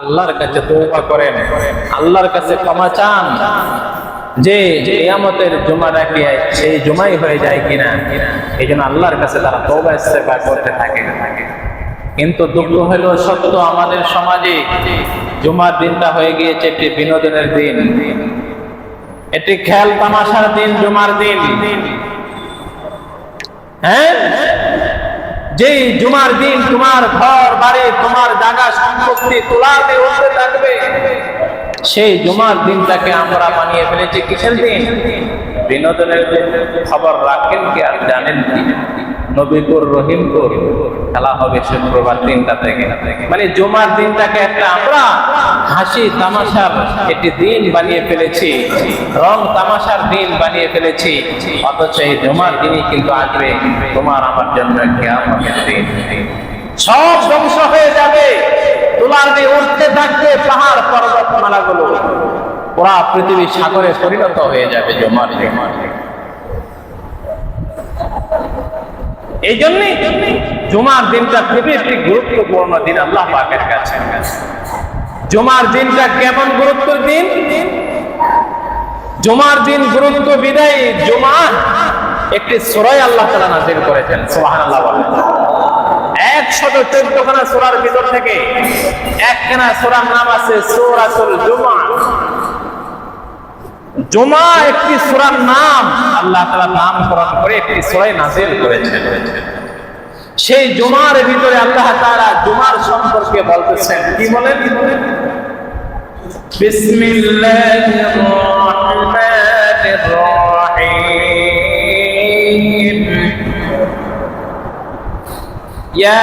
আল্লাহর কাছে তওবা করেন, আল্লাহর কাছে ক্ষমা চান যে কিয়ামতের জুমাটা কি সেই জুমাই হয়ে যায় কিনা এই জন্য আল্লাহর কাছে তারা তওবা ইস্তেগফার করতে থাকে। কিন্তু দুঃখ হলো সত্য, আমাদের সমাজে জুমার দিনটা হয়ে গিয়েছে একটি বিনোদনের দিন। একটি খেল তামাশার দিন, জুমার দিন। হ্যাঁ? যেই জুমার দিন তোমার ঘর, বাড়ি, তোমার জায়গা সম্পত্তি তোলা উঠতে থাকবে, সেই জুমার দিনটাকে আমরা বানিয়ে ফেলেছি কিসের দিন? বিনোদনের খবর রাখেন কি আর জানেন কি? নবীপুর রহিমপুর খেলা হবে শুক্রবার তিনটা থেকে। মানে জুমার দিনটাকে একটা আমরা হাসি, তামাশার একটি দিন বানিয়ে ফেলেছি। রং, তামাশার দিন বানিয়ে ফেলেছি। অথচ এই জুমার দিনই কিন্তু আসবে। তোমার আমার জন্য কিয়ামতের দিন। সব ধ্বংস হয়ে যাবে। তোলার দিয়ে উঠতে থাকতে পাহাড় পর্বত মালাগুলো পুরা পৃথিবী সাগরে পরিণত হয়ে যাবে জমার জমার এই জন্যই জুমার দিনটা খুবই একটি গুরুত্বপূর্ণ দিন, আল্লাহ পাকের কাছে। জুমার দিনটা কেমন গুরুত্বের দিন? জুমার দিন গুরুত্ব বিদায় জুমা একটি সুরাই আল্লাহ তালা করেছেন সোহান আল্লাহ একশত চোদ্দ খানা সোরার ভিতর থেকে একখানা সোরার নাম আছে সৌরাতুল জুমা। জুমা একটি সুরার নাম। আল্লাহ তালা নামকরণ করে একটি সুরাই নাজিল করেছেন। সেই জুমার ভিতরে আল্লাহ তাআলা জুমার সম্পর্কে বলতেছেন, কি বলেন? বিসমিল্লাহির ইয়া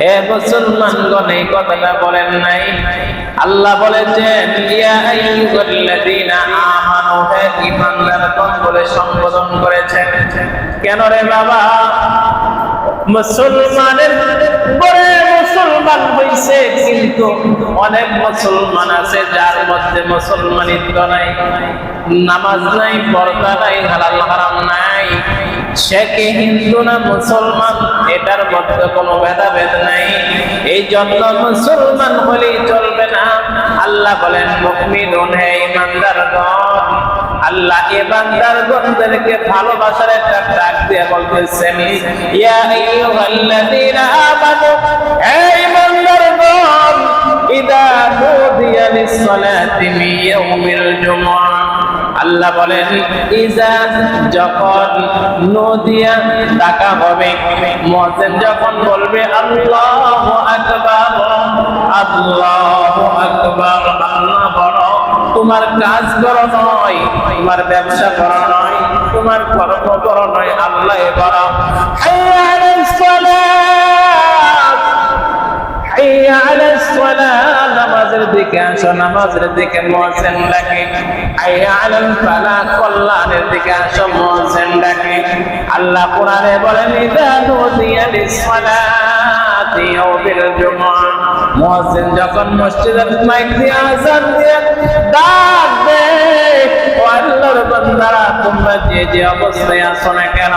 হে মুসলমানগণ এই কথাটা বলেন নাই। আল্লাহ বলেছেন বলে সম্বোধন করেছেন। কেন রে বাবা? মুসলমানের বড় মুসলমান হইছে, কিন্তু অনেক মুসলমান আছে যার মধ্যে মুসলমানিত্ব নাই। নামাজ নাই, পর্দা নাই, হালাল হারাম নাই। সে কি হিন্দু না মুসলমান? এটার মধ্যে কোনো ভেদাভেদ নাই। এই জন্য মুসলমান হলেই চলবে না। আল্লাহ বলেন মুকমিনুন হে ইমানদারগণ আল্লাহ ইমানদারগণদেরকে ভালোবাসার একটা ডাক দিয়ে বলতেছেন, ইয়া আইয়ুহাল্লাযীনা আমানু, হে ইদা লিস-সালাতি জুমআহ আল্লাহ বলেন, ইজা যখন নদিয়া ডাকা হবে মুয়াজ্জিন যখন বলবে, আল্লাহু আকবার আল্লাহু আকবার, আল্লাহ বড়, তোমার কাজ করো নয়, তোমার ব্যবসা করো নয়, তোমার কর্ম করো নয়, আল্লাহ বড়। হাইয়া আলাইহিস সালাত দিকে আসো, নামাজের দিকে ডাকে। ফালাহ কল্যাণের দিকে আসো ডাকে। আল্লাহ কোরআনে যখন মসজিদের মাইক দিয়ে দিয়ে ডাক ও আল্লাহর বান্দারা, তোমরা যে যে অবস্থায় আছো না কেন,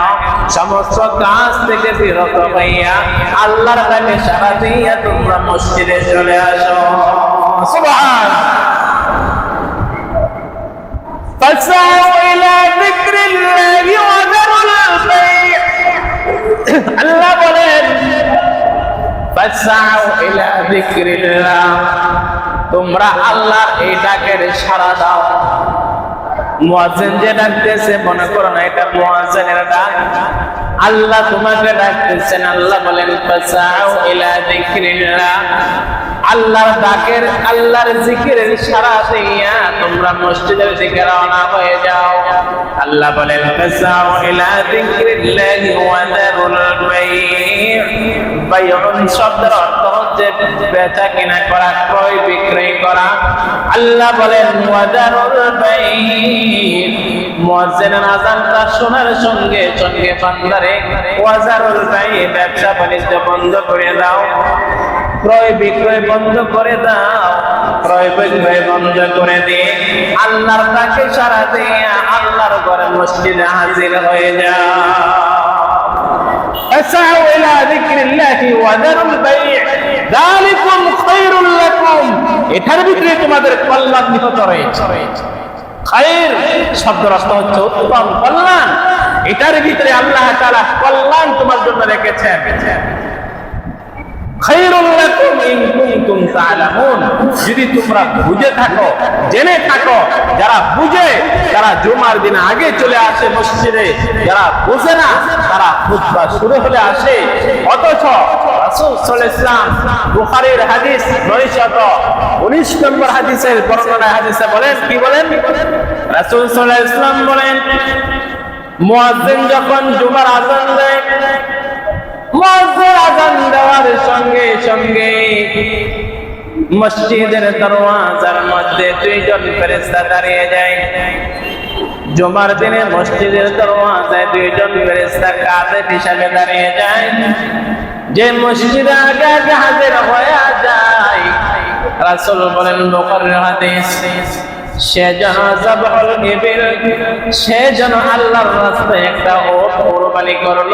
সমস্ত কাজ থেকে বিরত হইয়া আল্লাহর ডাকে সারা দিয়া তোমরা মসজিদে চলে আসো। فاسعوا إلى ذكر الله وذروا البيع আল্লাহ বলেন ফাসাউ ইলা যিকরিল্লাহ তোমরা আল্লাহর এই ডাকের সাড়া দাও মুয়াজ্জিন যে ডাকতেছে মনে করো না এটা মুয়াজ্জিনের ডাক আল্লাহ তোমাকে ডাকতেছেন আল্লাহ বলেন ফাসাউ ইলা যিকরিল্লাহ আল্লাহর ডাকের, আল্লাহর জিকিরের সারা দিয়া তোমরা মসজিদের দিকে রওনা হয়ে যাও। আল্লাহ বলেন, ফাসাউ ইলা যিকরিল্লাহি ওয়া দারুল বাই' বাইউন শব্দের অর্থ হচ্ছে বেচা কিনা করা, ক্রয়, বিক্রয় করা। আল্লাহ বলেন, ওয়া দারুল বাই' মুয়াজ্জিনের আযানটা শোনার সঙ্গে সঙ্গে বান্দারে ওয়াজারুল বাই' ব্যবসা বাণিজ্য বন্ধ করে দাও। ক্রয় বিক্রয় বন্ধ করে দাও ক্রয় বিক্রয় বন্ধ করে দিয়ে আল্লাহর তাকে সারা দিয়ে আল্লাহর ঘরে মসজিদে হাজির হয়ে যাও اسعوا الى ذكر الله وذروا البيع ذلكم خير لكم এটার ভিতরে তোমাদের কল্যাণ নিহত রয়েছে খায়ের শব্দের অর্থ হচ্ছে উত্তম কল্যাণ এটার ভিতরে আল্লাহ তাআলা কল্যাণ তোমার জন্য রেখেছেন যদি তোমরা বুঝে থাকো, জেনে থাকো, যারা বুঝে, তারা জুমার দিন আগে চলে আসে মসজিদে। যারা বুঝে না, তারা খুতবা শুরু হলে আসে। অথচ রাসূল সাল্লাল্লাহু আলাইহি ওয়াসাল্লাম বুখারীর হাদিস 919 নম্বর হাদিসের বর্ণনা হাদিসে বলেন, কি বলেন? রাসূল সাল্লাল্লাহু আলাইহি বলেন, মুয়াজ্জিন যখন জুমার আযান দেয় মসজিদ সঙ্গে সঙ্গে। মসজিদের দরওয়াজার মধ্যে দুইজন ফেরেশতা দাঁড়িয়ে যায়। জুমার দিনে মসজিদের দরওয়াজায় দুইজন ফেরেশতা কাজে হিসাবে দাঁড়িয়ে যায়? যে মসজিদে আগে আগে হাজির হয়ে যায়। রাসূল বলেন, বুখারীর হাদিস। সে যেন জবল ইবিল সে যেন আল্লাহর রাস্তায় একটা ওট কুরবানি করল।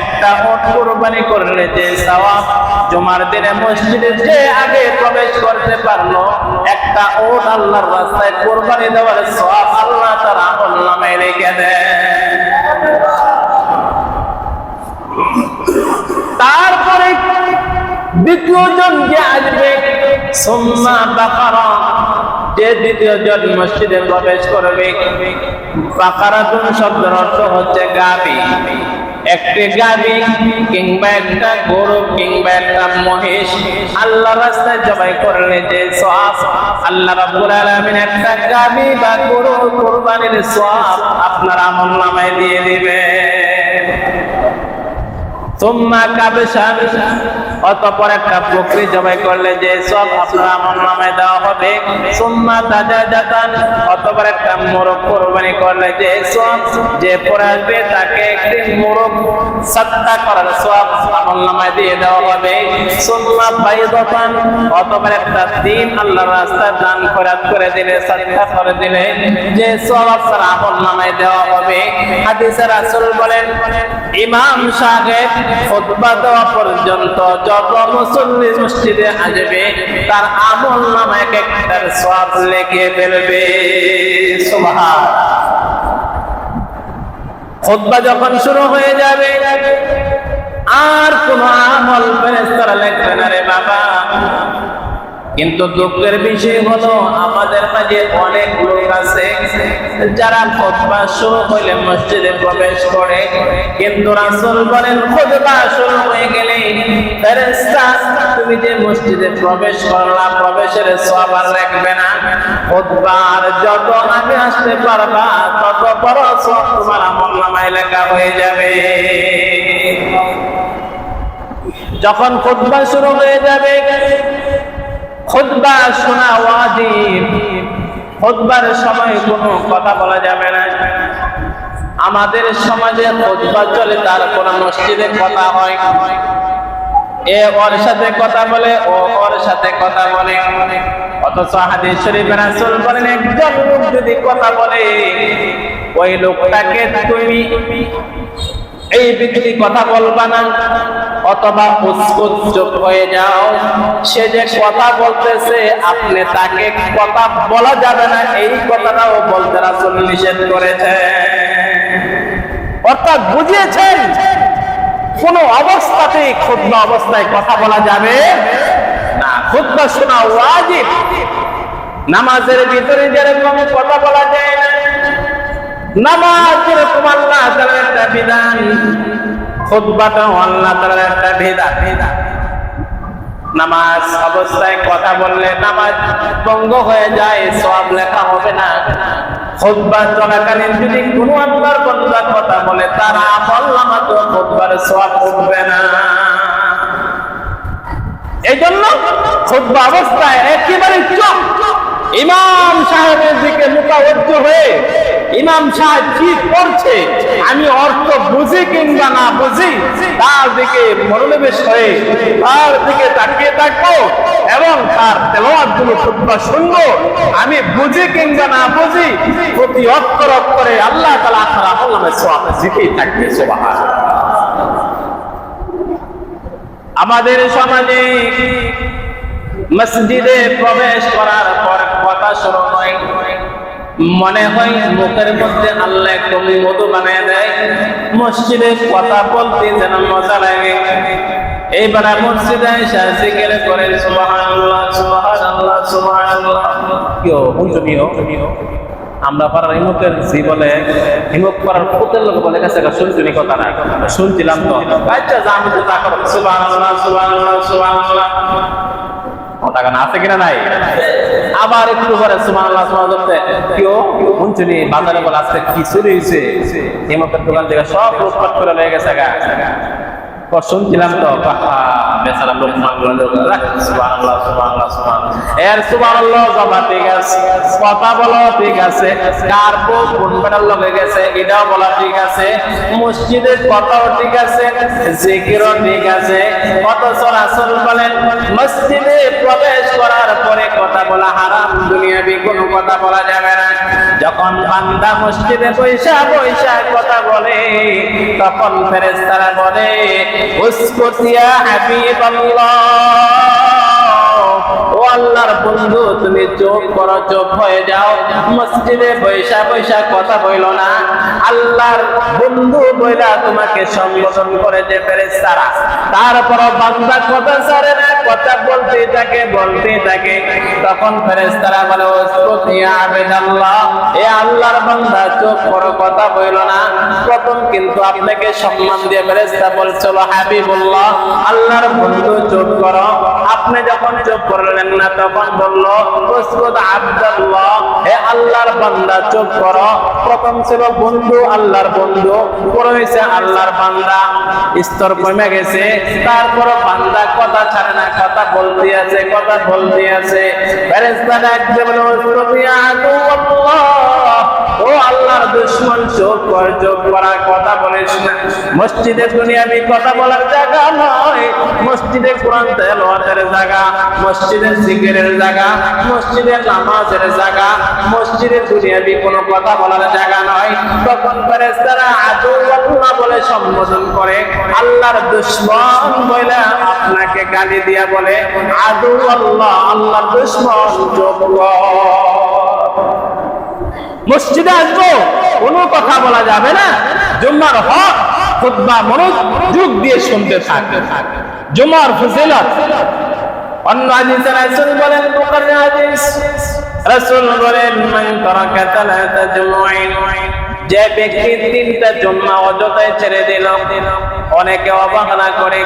একটা ওট কুরবানি করলে যে সওয়াব জুমার দিনে মসজিদে যে আগে প্রবেশ করতে পারল, একটা ওট আল্লাহর রাস্তায় কুরবানি দেওয়ার সওয়াব আল্লাহ তার আমল নামে রেখে দেয়। তারপরে দ্বিতীয় জন যে আসবে, সোম্মা বাকারা যে দ্বিতীয় জন মসজিদে প্রবেশ করবে, বাকারাতুন শব্দের অর্থ হচ্ছে গাবি। একটি গাবি কিংবা একটা গরু কিংবা একটা মহিষ আল্লাহ রাস্তায় জবাই করলে যে সওয়াব, আল্লাহ রাব্বুল আলামিন একটা গাবি বা গরু কুরবানির সওয়াব আপনার আমল নামায় দিয়ে দিবে তোমরা কাবেশান অতপর একটা বকরি জবাই করলে যে সব আপনার আমল নামে দেওয়া হবে। সোম্মা তাজা জাতান অতপর একটা মোরগ কোরবানি করলে যে সব যে পরে আসবে তাকে একটি মোরগ সত্তা করার সব আমল নামায় দিয়ে দেওয়া হবে। সোম্মা বাইদাতান অতপর একটা দিন আল্লাহ রাস্তায় দান খরাত করে দিলে সত্তা করে দিলে যে সব আপনার আমল নামায় দেওয়া হবে। হাদিসে রাসূল বলেন, ইমাম সাহেব খুতবা দেওয়া পর্যন্ত যত মসজিদে আসবে তার আমল নাম এক একটার সব লেগে ফেলবে। খুতবা যখন শুরু হয়ে যাবে, আর কোন আমল ফেরেস্তারা লেখবে না রে বাবা। কিন্তু দুঃখের বিষয় হলো, আমাদের মাঝে অনেক লোক আছে যারা খুতবা শুরু হইলে মসজিদে প্রবেশ করে, কিন্তু রাসূল বলেন খুতবা শুরু হয়ে গেলে তুমি যে মসজিদে প্রবেশ করলা, প্রবেশের সওয়াব আর রাখবে না। খুতবার যত আগে আসতে পারবা, তত বড় সওয়াব তোমার আমলনামায় লেখা হয়ে যাবে। যখন খুতবা শুরু হয়ে যাবে খুতবা শোনা ওয়াজিব খুতবার সময় কোনো কথা বলা যাবে না। আমাদের সমাজে খুতবা চলে, তার কোন মসজিদে কথা হয়। এ ওর সাথে কথা বলে, ও ওর সাথে কথা বলে। অথচ হাদিস শরীফে রাসূল বলেন, একজন লোক যদি কথা বলে, ওই লোকটাকে তুমি এই ব্যক্তি কথা বলবা না। অথবা উস্কুত চুপ হয়ে যাও। সে যে কথা বলতেছে, আপনি তাকে কথা বলা যাবে না, এই কথাটাও বলতে রাসূল নিষেধ করেছে। অর্থাৎ বুঝিয়েছেন, কোন অবস্থাতেই ক্ষুদ্র অবস্থায় কথা বলা যাবে না। ক্ষুদ্র শোনা ওয়াজিব। নামাজের ভিতরে যেরকম কথা বলা যায় না, নামাজ যেরকম আল্লাহ একটা বিধান নামাজ অবস্থায় কথা বললে নামাজ ভঙ্গ হয়ে যায় সব লেখা হবে না। খুতবা চলাকালীন যদি কোনো কথা বলে, তার নামা তো সওয়াব উঠবে না। এই জন্য খুতবা অবস্থায় একেবারে চুপ। ইমাম সাহেবের দিকে মোতাবজ্জ হয়ে ইমাম সাহেব কি করছে? আমি অর্থ বুঝি কিংবা না বুঝি, তার দিকে মনোনিবেশ হয়ে তার দিকে তাকিয়ে থাকব এবং তার তেলাওয়াতগুলো খুতবা শুনব। আমি বুঝি কিংবা না বুঝি, প্রতি অক্ষর অক্ষরে আল্লাহ তালা আপনার আমল নামে জিতেই থাকবে, সুবহানাল্লাহ। আমাদের সমাজে মসজিদে প্রবেশ করার পর কথা শুরু হয়। মনে হয় মুখের মধ্যে আল্লাহ একটু মধু বানিয়ে দেয়। মসজিদে কথা বলতে যেন মজা লাগে। এইবার মসজিদে এসে জিকির করে আমরা পাড়ার হিমকের জি বলে হিমক পাড়ার ফুতের লোক বলে গেছে শুনছিনি কথা না? শুনছিলাম তো। আচ্ছা আমি তো তা করো কথা আছে কিনা নাই? আবার একটু পরে, সুবহানাল্লাহ সুবহানাল্লাহ করতে কেউ শুনছিনি বাজারে বলে আজকে কি চুরি হয়েছে হিমকের দোকান থেকে সব লুটপাট করে লেগে গেছে গা। কর শুনছিলাম তো বেচারা লোক এর সুবহানাল্লাহ জমা ঠিক আছে কথা বলো ঠিক আছে কার কোন বেটার লগে গেছে এটাও বলা ঠিক আছে মসজিদের কথাও ঠিক আছে জিকিরও ঠিক আছে অথচ রাসূল বলেন মসজিদে প্রবেশ করার পরে কথা বলা হারাম দুনিয়াবি কোনো কথা বলা যাবে না যখন বান্দা মসজিদে বৈশা বৈশা কথা বলে তখন ফেরেশতারা বলে উসকুত ইয়া হাবিবাল্লাহ। ও আল্লাহর বন্ধু, তুমি চোখ করো চোখ হয়ে যাও। মসজিদে বৈশা বৈশা কথা বইল না। আল্লাহর বন্ধু বইলা তোমাকে সম্বোধন করে যে ফেরেশতারা। তারপর বান্দা কথা ছাড়ে না, কথা বলতে থাকে বলতে থাকে। তখন ফেরেশতারা বলে আবেদাল্লাহ, এ আল্লাহর বান্দা, চোখ করো কথা বইল না। প্রথম কিন্তু আপনাকে সম্মান দিয়ে ফেরেশতা বলছিল হাবিবুল্লাহ, আল্লাহর বন্ধু, চোখ করো। আপনি যখন চোখ করলেন না, তখন বলল উসকুত আব্দুল্লাহ হে আল্লাহর বান্দা, চোখ করো। প্রথম ছিল বন্ধু আল্লাহর বন্ধু পরে হয়েছে আল্লাহর বান্দা, স্তর কমে গেছে তারপর বান্দা কথা ছাড়ে না, কথা বলতে আছে, কথা বলতে আছে। ফেরেশতা ডাকতে বলে দুশ্মন চোখ কর চোখ করার কথা বলিস না মসজিদে দুনিয়াবি কথা বলার জায়গা নয় মসজিদে কোরআন তেলাওয়াতের জায়গা, মসজিদের জিকিরের জায়গা মসজিদে নামাজের জায়গা মসজিদে দুনিয়াবি কোনো কথা বলার জায়গা নয় তখন ফেরেশতারা আদু আল্লাহ বলে সম্বোধন করে, আল্লাহর দুশ্মন বলে আপনাকে গালি দিয়া বলে, আদু আল্লাহ, আল্লাহর দুশ্মন চোখ। মসজিদে আসব, কোনো কথা বলা যাবে না। জুম্মার হক, খুতবা মনোযোগ দিয়ে শুনতে থাকবে জুমার ফজিলত। অন্য হাদিসে রাসূল বলেন বুখারী হাদিস। রাসূল বলেন, মান তালাতা যে ব্যক্তি তিনটা জুম্মা অযথায় ছেড়ে দিল, অনেকে অবহেলা করে।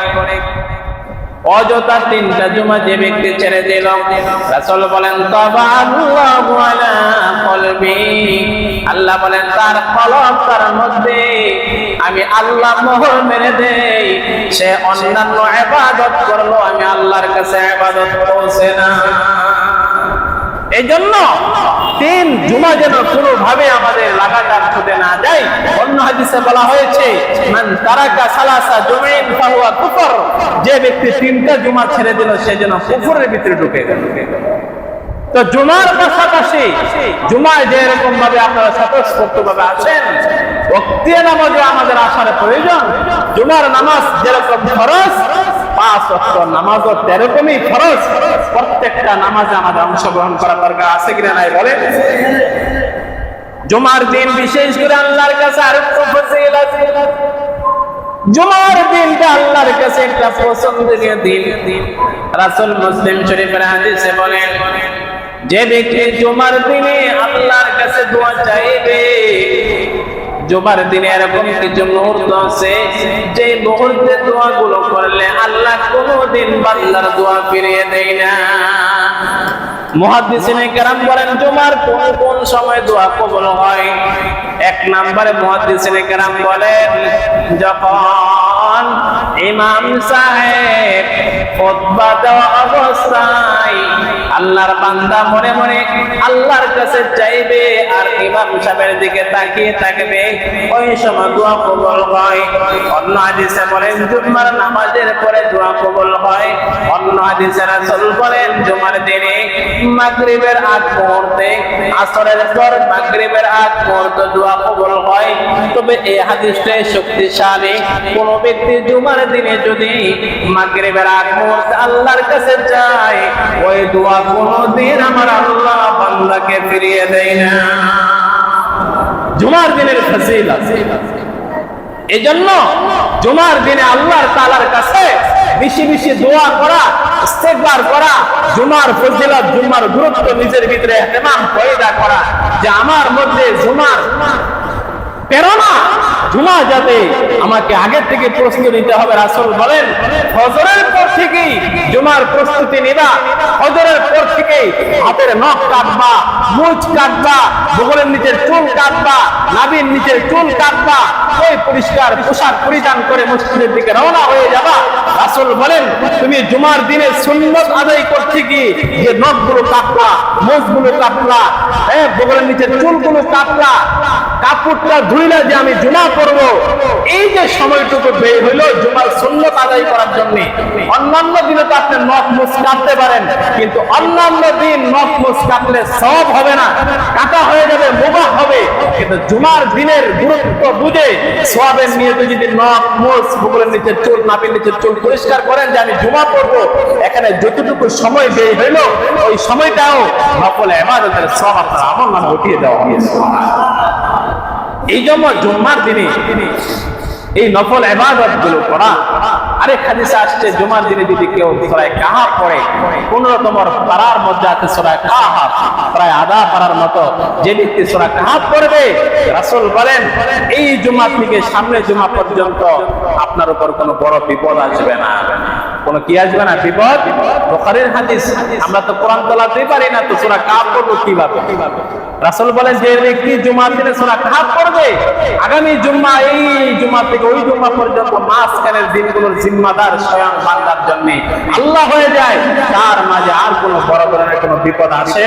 অযথা তিনটা জুমা যে ব্যক্তি ছেড়ে দিল, রাসুল বলেন আল্লাহু আলা আল্লাহ বলেন, তার কলব তার মধ্যে আমি আল্লাহ মোহর মেরে দেই। সে অন্যান্য ইবাদত করল আমি আল্লাহর কাছে ইবাদত পৌঁছে না। এই জন্য তিন জুমা যেন কোনো ভাবে আমাদের লাগাতার ছুটে না যায়। অন্য হাদিসে বলা হয়েছে, মান তারাকা সালাসা জুমাইন ফাহুয়া কুফর। যে ব্যক্তি তিনটা জুমা ছেড়ে দিল, সে যেন কুফরের ভিতরে ঢুকে গেল। তো জুমার পাশাপাশি জুমায় যে এরকম ভাবে আপনারা স্বতঃস্ফূর্ত ভাবে আছেন বক্তিয়া নামাজে আমাদের আসার প্রয়োজন। জুমার নামাজ যেরকম খরচ পাঁচ অক্ট নামাজও তেরকমই খরচ প্রত্যেকটা নামাজে আমাদের অংশগ্রহণ করা দরকার আছে কিনা নাই বলে? জুমার দিন বিশেষ করে আল্লাহর কাছে আরেকটু জুমার দিনটা আল্লাহর কাছে একটা পছন্দনীয় দিন। রাসূল মুসলিম শরীফের হাদিসে বলেন যে ব্যক্তি জুমার দিনে আল্লাহর কাছে দোয়া চাইবে জুমার দিনে এরকম কিছু মুহূর্ত আছে যে মুহূর্তে দোয়া গুলো করলে আল্লাহ কোনোদিন বান্দার দোয়া ফিরিয়ে দেয় না। কেরাম কোন কোন সময় হয়? এক নম্বরে কেরাম ইমাম সাহেব অবস্থায় আল্লাহর বান্দা মনে মনে আল্লাহর কাছে চাইবে আর ইমাম সাহেবের দিকে তাকিয়ে থাকবে। ওই সময় দোয়া কবুল হয়। অন্য হাদিসে বলেন, জুম্মার নামাজের পরে দোয়া কবুল হয়। অন্য হাদিসে রাসূল বলেন, জুমার দিনে মাগরিবের আগ মুহূর্তে, আসরের পর মাগরিবের আগ মুহূর্তে দোয়া কবুল হয়। তবে এই হাদিসটাই শক্তিশালী। কোন ব্যক্তি জুমার দিনে যদি মাগরিবের আগ মুহূর্তে আল্লাহর কাছে যায় ওই দোয়া কোনদিন আমার আল্লাহ বান্দাকে ফিরিয়ে দেয় না। জুমার দিনের এই জন্য জুমার দিনে আল্লাহর তালার কাছে বেশি বেশি দোয়া করা ইস্তেগফার করা, জুমার ফজিলত, জুমার গুরুত্ব নিজের ভিতরে ইহতিমাম পয়দা করা, যে আমার মধ্যে জুমার প্রেরণা জুমা যাতে আমাকে আগের থেকে প্রস্তুতি নিতে হবে, রাসূল বলেন, ফজরের পর থেকেই জুমার প্রস্তুতি নিবা, ফজরের পর থেকেই হাতের নখ কাটবা মুচ কাটবা, বগলের চুল কাটবা নিচের চুল কাটবা ওই পরিষ্কার পোশাক পরিধান করে মসজিদের দিকে রওনা হয়ে যাবা। রাসূল বলেন, তুমি জুমার দিনে সুন্নত আদায় করতে গিয়ে যে নখগুলো কাটলা মুখগুলো কাটলা হ্যাঁ বগলের নিচের চুলগুলো কাটলা কাপড়টা ধুইলে যে আমি জুমা করব এই যে সময়টুকু বের হইল জুমার সুন্নত আদায় করার জন্য। অন্যান্য দিনে তো আপনি নখ মুখ কাটতে পারেন, কিন্তু অন্যান্য দিন নখ মুখ কাটলে সব হবে না। কাটা হয়ে যাবে, মোবাহ হবে। কিন্তু জুমার দিনের গুরুত্ব বুঝে সোয়াবের নিয়ে যদি নখ মুখ বুকুলের নিচে চুল, নাপের নিচে চুল পরিষ্কার করেন যে আমি জুমা করব এখানে যতটুকু সময় বের হইল, ওই সময়টাও নকল এমাদতের সব আপনার আমল নামে উঠিয়ে দেওয়া হয়েছে এই জন্য জুম্মার দিনে এই নফল এবাদতগুলো করা। আরেক হাদিসে আসছে জুমার দিনে যদি কেউ সরাই কাহা পড়ে পনেরো তোমার পাড়ার মধ্যে আছে সরাই কাহা প্রায় আধা পাড়ার মতো যে ব্যক্তি সরা কাহা পড়বে, রাসূল বলেন, এই জুমা থেকে সামনে জুমা পর্যন্ত আপনার উপর কোনো বড় বিপদ আসবে না। কোনো কি আসবে না? বিপদ? বুখারীর হাদিস। আমরা তো কোরআন তোলাতেই পারি না, তো সূরা কাফ পড়ব কীভাবে? রাসূল বলেন, যে ব্যক্তি জুমার দিনে সূরা কাফ করবে আগামী জুম্মা, এই জুম্মা থেকে ওই জুম্মা পর্যন্ত মাঝখানের দিনগুলোর জিম্মাদার স্বয়ং বান্দার জন্য আল্লাহ হয়ে যায়। তার মাঝে আর কোনো বড় ধরনের কোনো বিপদ আসে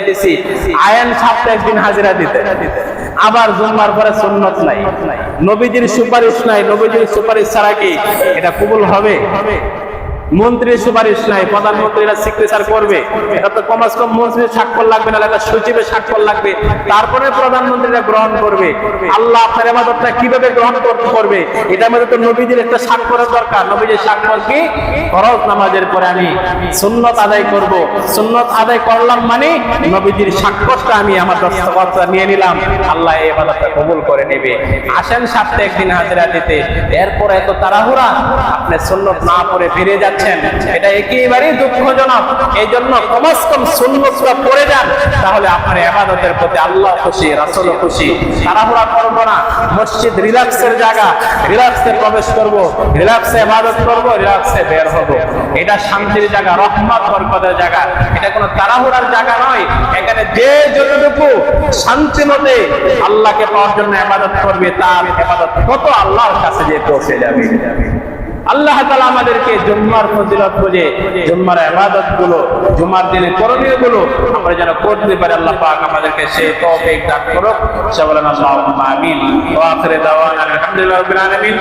যেতেছি আয়ান সাহেবটা একদিন হাজিরা দিতে। আবার জুম্মার পরে সুন্নত নাই। নবীজির সুপারিশ নাই, নবীজির সুপারিশ ছাড়া কি এটা কবুল হবে? মন্ত্রীর সুপারিশ নাই, প্রধানমন্ত্রীরা সিগনেচার করবে। এটা তো কমাস কম মন্ত্রীর স্বাক্ষর লাগবে না একটা সচিবের স্বাক্ষর লাগবে। তারপরে প্রধানমন্ত্রীরা গ্রহণ করবে। আল্লাহ আপনার এবাদতটা কীভাবে গ্রহণ করবে? এটার মধ্যে তো নবীদের একটা স্বাক্ষরের দরকার। নবীদের স্বাক্ষর কি? ফরজ নামাজের পরে আমি সুন্নত আদায় করব। সুন্নত আদায় করলাম মানে নবীজির স্বাক্ষরটা আমি আমার দস্তখতটা নিয়ে নিলাম। আল্লাহ এই এবাদতটা কবুল করে নেবে। আসেন সাথে একদিন হাজিরা দিতে। এরপর এত তাড়াহুড়া, আপনি সুন্নত না পড়ে ফিরে যাচ্ছেন। যাচ্ছেন। এটা একেবারেই দুঃখজনক। এই জন্য কমাস কম সুন্নতটা পড়ে যান, তাহলে আপনার এবাদতের প্রতি আল্লাহ খুশি, রাসূল খুশি। তাড়াহুড়া না। মসজিদ রিল্যাক্সের জায়গা। রিল্যাক্সে প্রবেশ করব, রিল্যাক্সে ইবাদত করব, রিল্যাক্সে বের হব। এটা শান্তির জায়গা, রহমত, বরকতের জায়গা। এটা কোনো তাড়াহুড়ার জায়গা নয়। এখানে যে যতটুকু শান্তি মতে আল্লাহকে পাওয়ার জন্য ইবাদত করবে, তার ইবাদত কত আল্লাহর কাছে যে পৌঁছে যাবে। আল্লাহ তালা আমাদেরকে জুম্মার ফজিলত খুঁজে জুম্মার আবাদতগুলো জুম্মার দিনে করণীয়গুলো আমরা যেন করতে পারি, আল্লাহ পাক আমাদেরকে সেই তৌফিক দান করুক। সে বলেন আল্লাহ আমিন। ওয়া আখির দাওয়ানা আলহামদুলিল্লাহ রাব্বিল আলামিন।